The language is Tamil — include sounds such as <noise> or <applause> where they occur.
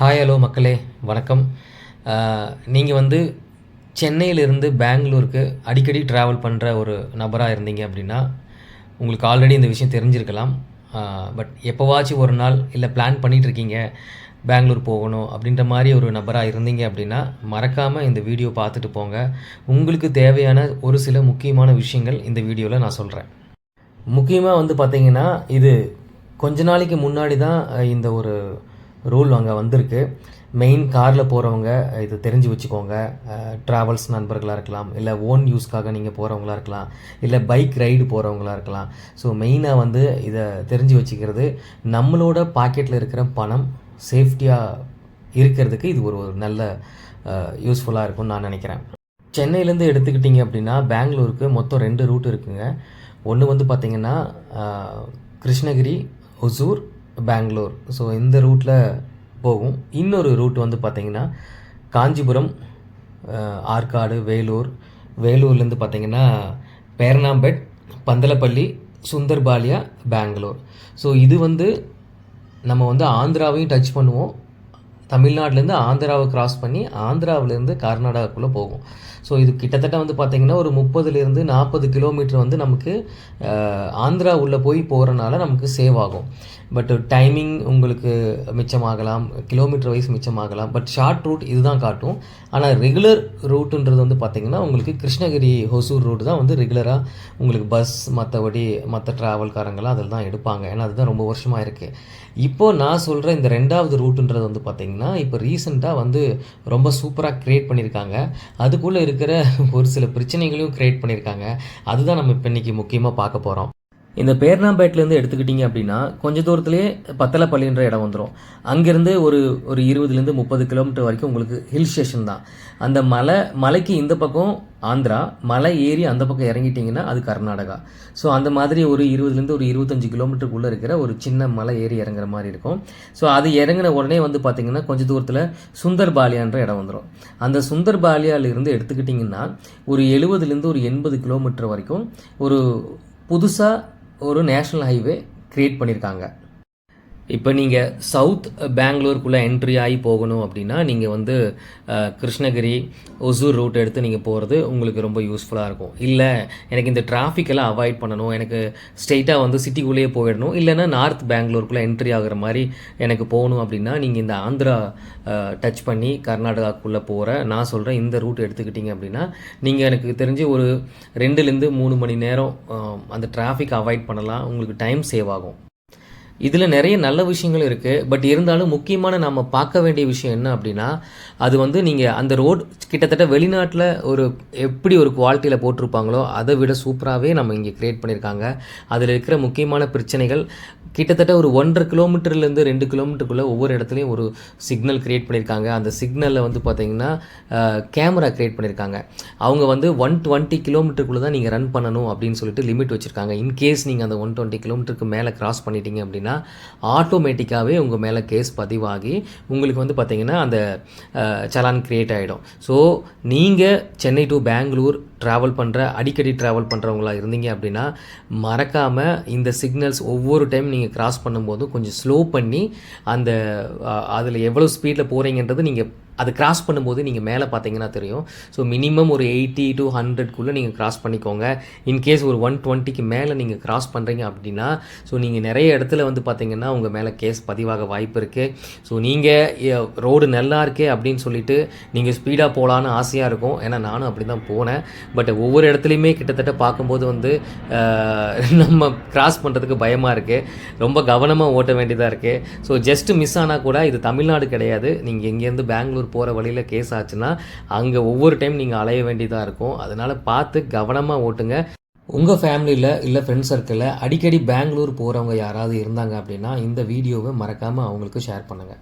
ஹாய் ஹலோ மக்களே. வணக்கம். நீங்கள் வந்து சென்னையிலிருந்து பெங்களூருக்கு அடிக்கடி ட்ராவல் பண்ணுற ஒரு நபராக இருந்தீங்க அப்படின்னா உங்களுக்கு ஆல்ரெடி இந்த விஷயம் தெரிஞ்சிருக்கலாம். பட் எப்போவாச்சும் ஒரு நாள் இல்லை பிளான் பண்ணிகிட்ருக்கீங்க பெங்களூர் போகணும் அப்படின்ற மாதிரி ஒரு நபராக இருந்தீங்க அப்படின்னா மறக்காமல் இந்த வீடியோ பார்த்துட்டு போங்க. உங்களுக்கு தேவையான ஒரு சில முக்கியமான விஷயங்கள் இந்த வீடியோவில் நான் சொல்கிறேன் முக்கியமாக வந்து பார்த்தீங்கன்னா இது கொஞ்ச நாளைக்கு முன்னாடி தான் இந்த ஒரு ரூல் அங்கே வந்திருக்கு. மெயின் காரில் போகிறவங்க இது தெரிஞ்சு வச்சுக்கோங்க. ட்ராவல்ஸ் நண்பர்களாக இருக்கலாம். இல்லை ஓன் யூஸ்க்காக நீங்கள் போகிறவங்களா இருக்கலாம். இல்லை பைக் ரைடு போகிறவங்களா இருக்கலாம். ஸோ மெயினாக வந்து இதை தெரிஞ்சு வச்சுக்கிறது நம்மளோட பாக்கெட்டில் இருக்கிற பணம் சேஃப்டியாக இருக்கிறதுக்கு இது ஒரு ஒரு நல்ல யூஸ்ஃபுல்லாக இருக்கும்னு நான் நினைக்கிறேன். சென்னையிலேருந்து எடுத்துக்கிட்டிங்க அப்படின்னா பெங்களூருக்கு மொத்தம் ரெண்டு ரூட் இருக்குங்க. ஒன்று வந்து பார்த்திங்கன்னா கிருஷ்ணகிரி ஒசூர் பெங்களூர். ஸோ இந்த ரூட்டில் போகும் இன்னொரு ரூட் வந்து பார்த்திங்கன்னா காஞ்சிபுரம் ஆற்காடு வேலூர். வேலூர்லேருந்து பார்த்திங்கன்னா பேரணாம்பேட் பந்தலப்பள்ளி சுந்தர்பாலியா பெங்களூர். ஸோ இது வந்து நம்ம வந்து ஆந்திராவையும் டச் பண்ணுவோம். தமிழ்நாட்டிலேருந்து ஆந்திராவை கிராஸ் பண்ணி ஆந்திராவிலேருந்து கர்நாடகாக்குள்ளே போகும். ஸோ இது கிட்டத்தட்ட வந்து பார்த்திங்கன்னா ஒரு முப்பதுலேருந்து நாற்பது கிலோமீட்டர் வந்து நமக்கு ஆந்திரா உள்ளே போய் போகிறனால நமக்கு சேவ் ஆகும். பட் டைமிங் உங்களுக்கு மிச்சமாகலாம் கிலோமீட்டர் வைஸ் மிச்சமாகலாம். பட் ஷார்ட் ரூட் இதுதான் காட்டும். ஆனால் ரெகுலர் ரூட்டுன்றது வந்து பார்த்திங்கன்னா உங்களுக்கு கிருஷ்ணகிரி ஹொசூர் ரூட் தான் வந்து ரெகுலராக உங்களுக்கு பஸ் மற்றபடி மற்ற ட்ராவல்காரங்களாம் அதில் தான் எடுப்பாங்க. ஏன்னா அதுதான் ரொம்ப வருஷமாக இருக்குது இப்போது நான் சொல்கிற இந்த ரெண்டாவது ரூட்டுன்றது வந்து பார்த்திங்கன்னா இப்போ ரீசெண்டாக வந்து ரொம்ப சூப்பராக க்ரியேட் பண்ணியிருக்காங்க அதுக்குள்ளே இருக்கிற ஒரு சில பிரச்சனைகளையும் க்ரியேட் பண்ணியிருக்காங்க அதுதான் நம்ம இப்போ இன்றைக்கி முக்கியமாக பார்க்க போகிறோம் இந்த பேர்னாம்பேட்லேருந்து எடுத்துக்கிட்டிங்க அப்படின்னா கொஞ்ச தூரத்துலேயே பத்தலப்பள்ளின்ற இடம் வந்துடும் அங்கேருந்து ஒரு ஒரு இருபதுலேருந்து முப்பது கிலோமீட்டர் வரைக்கும் உங்களுக்கு ஹில் ஸ்டேஷன் தான். அந்த மலை மலைக்கு இந்த பக்கம் ஆந்திரா மலை ஏறி அந்த பக்கம் இறங்கிட்டிங்கன்னா அது கர்நாடகா. ஸோ அந்த மாதிரி ஒரு இருபதுலேருந்து ஒரு இருபத்தஞ்சு கிலோமீட்டருக்குள்ளே இருக்கிற ஒரு சின்ன மலை ஏறி இறங்குற மாதிரி இருக்கும். ஸோ அது இறங்கின உடனே வந்து பார்த்திங்கன்னா கொஞ்ச தூரத்தில் சுந்தர் பாலியான்ற இடம் வந்துடும் அந்த சுந்தர் பாலியாவிலிருந்து எடுத்துக்கிட்டிங்கன்னா ஒரு எழுபதுலேருந்து ஒரு எண்பது கிலோமீட்டர் வரைக்கும் ஒரு புதுசாக ஒரு நேஷ்னல் ஹைவே கிரியேட் பண்ணியிருக்காங்க இப்போ நீங்கள் சவுத் பெங்களூருக்குள்ளே என்ட்ரி ஆகி போகணும் அப்படின்னா நீங்கள் வந்து கிருஷ்ணகிரி ஒசூர் ரூட் எடுத்து நீங்கள் போகிறது உங்களுக்கு ரொம்ப யூஸ்ஃபுல்லாக இருக்கும். இல்லை எனக்கு இந்த டிராஃபிக்கெல்லாம் அவாய்ட் பண்ணணும். எனக்கு ஸ்ட்ரெயிட்டாக வந்து சிட்டிக்குள்ளேயே போயிடணும். இல்லைன்னா நார்த் பெங்களூருக்குள்ளே என்ட்ரி ஆகிற மாதிரி எனக்கு போகணும் அப்படின்னா நீங்கள் இந்த ஆந்திரா டச் பண்ணி கர்நாடகாக்குள்ளே போகிற நான் சொல்கிறேன் இந்த ரூட் எடுத்துக்கிட்டிங்க அப்படின்னா நீங்கள் எனக்கு தெரிஞ்சு ஒரு ரெண்டுலேருந்து மூணு மணி நேரம் அந்த டிராஃபிக் அவாய்ட் பண்ணலாம். உங்களுக்கு டைம் சேவ் ஆகும். இதில் நிறைய நல்ல விஷயங்கள் இருக்குது பட் இருந்தாலும் முக்கியமான நம்ம பார்க்க வேண்டிய விஷயம் என்ன அப்படின்னா அது வந்து நீங்கள் அந்த ரோட் கிட்டத்தட்ட வெளிநாட்டில் ஒரு எப்படி ஒரு குவாலிட்டியில் போட்டிருப்பாங்களோ அதை விட சூப்பராகவே நம்ம இங்கே க்ரியேட் பண்ணியிருக்காங்க. அதில் இருக்கிற முக்கியமான பிரச்சனைகள் கிட்டத்தட்ட ஒரு ஒன்றரை கிலோமீட்டர்லேருந்து ரெண்டு கிலோமீட்டருக்குள்ளே ஒவ்வொரு இடத்துலையும் ஒரு சிக்னல் க்ரியேட் பண்ணியிருக்காங்க. அந்த சிக்னலில் வந்து பார்த்தீங்கன்னா கேமரா க்ரியேட் பண்ணியிருக்காங்க. அவங்க வந்து ஒன் டுவெண்ட்டி கிலோமீட்டருக்குள்ளே தான் நீங்கள் ரன் பண்ணணும் அப்படின்னு சொல்லிட்டு லிமிட் வச்சுருக்காங்க. இன்கேஸ் நீங்கள் அந்த ஒன் டுவெண்ட்டி கிலோமீட்டருக்கு மேலே கிராஸ் பண்ணிட்டீங்க அப்படின்னா ஆட்டோமேட்டிக்காகவே உங்கள் மேலே கேஸ் பதிவாகி உங்களுக்கு வந்து பார்த்திங்கன்னா அந்த சலான் க்ரியேட் ஆகிடும் ஸோ நீங்கள் சென்னை டு பெங்களூர் ட்ராவல் பண்ணுற அடிக்கடி ட்ராவல் பண்ணுறவங்களா இருந்தீங்க அப்படின்னா மறக்காமல் இந்த சிக்னல்ஸ் ஒவ்வொரு டைம் நீங்கள் கிராஸ் பண்ணும்போது கொஞ்சம் ஸ்லோ பண்ணி அந்த அதில் எவ்வளோ ஸ்பீடில் போகிறீங்கன்றது நீங்கள் அது கிராஸ் பண்ணும்போது நீங்கள் மேலே பார்த்தீங்கன்னா தெரியும். ஸோ மினிமம் ஒரு எயிட்டி டு ஹண்ட்ரட்குள்ளே நீங்கள் கிராஸ் பண்ணிக்கோங்க. இன்கேஸ் ஒரு ஒன் டுவெண்ட்டிக்கு மேலே நீங்கள் கிராஸ் பண்ணுறீங்க அப்படின்னா ஸோ நீங்கள் நிறைய இடத்துல வந்து பார்த்தீங்கன்னா உங்கள் மேலே கேஸ் பதிவாக வாய்ப்பு இருக்குது ஸோ நீங்கள் ரோடு நல்லா இருக்கே அப்படின்னு சொல்லிட்டு நீங்கள் ஸ்பீடாக போகலான்னு ஆசையாக இருக்கும். ஏன்னா நானும் அப்படி தான் போனேன். பட் ஒவ்வொரு இடத்துலையுமே கிட்டத்தட்ட பார்க்கும்போது வந்து <laughs> நம்ம கிராஸ் பண்ணுறதுக்கு பயமாக இருக்குது ரொம்ப கவனமாக ஓட்ட வேண்டியதாக இருக்குது ஸோ ஜஸ்ட் மிஸ் ஆனால் கூட இது தமிழ்நாடு கிடையாது. நீங்கள் எங்கேருந்து பெங்களூர் போகிற வழியில் கேஸ் ஆச்சுன்னா அங்கே ஒவ்வொரு டைம் நீங்கள் அலைய வேண்டியதாக இருக்கும். அதனால் பார்த்து கவனமாக ஓட்டுங்க. உங்கள் ஃபேமிலியில் இல்லை ஃப்ரெண்ட்ஸ் சர்க்கிளில் அடிக்கடி பெங்களூர் போகிறவங்க யாராவது இருந்தாங்க அப்படின்னா இந்த வீடியோவை மறக்காமல் அவங்களுக்கு ஷேர் பண்ணுங்கள்